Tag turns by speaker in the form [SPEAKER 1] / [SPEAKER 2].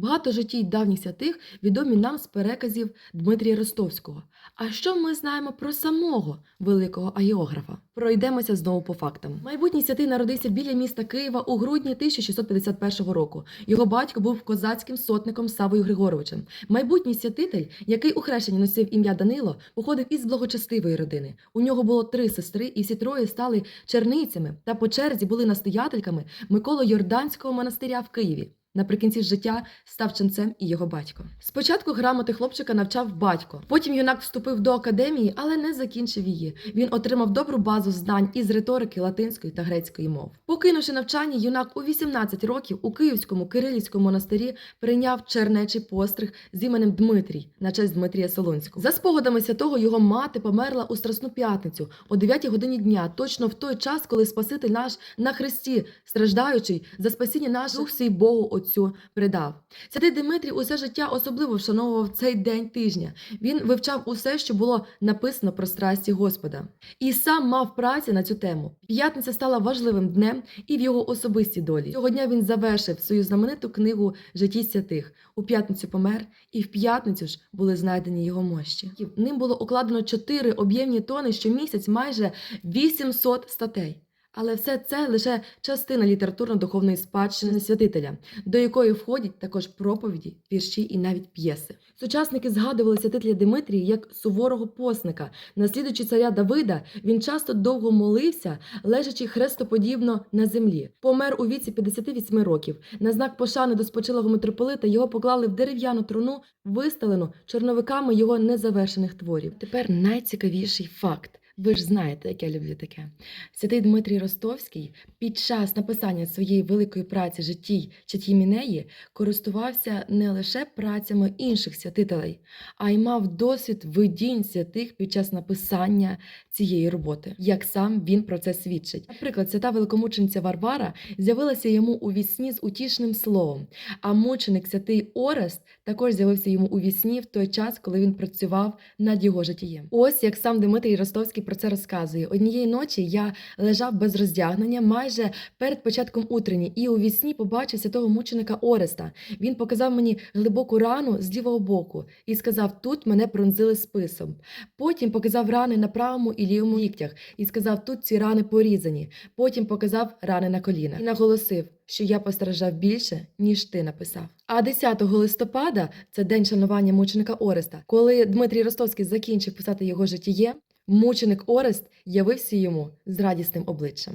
[SPEAKER 1] Багато життій давніх святих відомі нам з переказів Дмитрія Ростовського. А що ми знаємо про самого великого агіографа? Пройдемося знову по фактам. Майбутній святий народився біля міста Києва у грудні 1651 року. Його батько був козацьким сотником Савою Григоровичем. Майбутній святитель, який у хрещенні носив ім'я Данило, походив із благочестивої родини. У нього було три сестри, і всі троє стали черницями та по черзі були настоятельками Миколо-Йорданського монастиря в Києві. Наприкінці життя став ченцем і його батько. Спочатку грамоти хлопчика навчав батько. Потім юнак вступив до академії, але не закінчив її. Він отримав добру базу знань із риторики латинської та грецької мов. Покинувши навчання, юнак у 18 років у Київському Кирилівському монастирі прийняв чернечий постриг з іменем Дмитрій на честь Дмитрія Солонського. За спогадами святого його мати померла у Страсну п'ятницю о 9 годині дня, точно в той час, коли Спаситель наш на хресті, страждаючий за спасіння наш дух свій Богу Отцю придав. Святий Дмитрій усе життя особливо вшановував цей день тижня. Він вивчав усе, що було написано про страсті Господа, і сам мав праці на цю тему. П'ятниця стала важливим днем і в його особистій долі. Цього дня він завершив свою знамениту книгу Житті святих. У п'ятницю помер, і в п'ятницю ж були знайдені його мощі. Ним було укладено чотири об'ємні тони щомісяць, майже 800 статей. Але все це лише частина літературно-духовної спадщини святителя, до якої входять також проповіді, вірші і навіть п'єси. Сучасники згадували святителя Димитрія як суворого посника. Наслідуючи царя Давида, він часто довго молився, лежачи хрестоподібно на землі. Помер у віці 58 років. На знак пошани до спочилого митрополита його поклали в дерев'яну труну, виставлену чорновиками його незавершених творів. Тепер найцікавіший факт. Ви ж знаєте, як я люблю таке. Святий Дмитрій Ростовський під час написання своєї великої праці життій Чатімінеї користувався не лише працями інших святителей, а й мав досвід видінь святих під час написання цієї роботи, як сам він про це свідчить. Наприклад, свята великомучениця Варвара з'явилася йому у вісні з утішним словом, а мученик святий Орест також з'явився йому у вісні в той час, коли він працював над його життєм. Ось як сам Дмитрій Ростовський про це розказує. Однієї ночі я лежав без роздягнення майже перед початком утрені, і у вісні побачив святого мученика Ореста. Він показав мені глибоку рану з лівого боку і сказав: Тут мене пронзили списом. Потім показав рани на правому і лівому ліктях і сказав: Тут ці рани порізані. Потім показав рани на колінах і наголосив. Що я постраждав більше, ніж ти написав. А 10 листопада це день шанування мученика Ореста. Коли Дмитрій Ростовський закінчив писати його житіє, мученик Орест явився йому з радісним обличчям.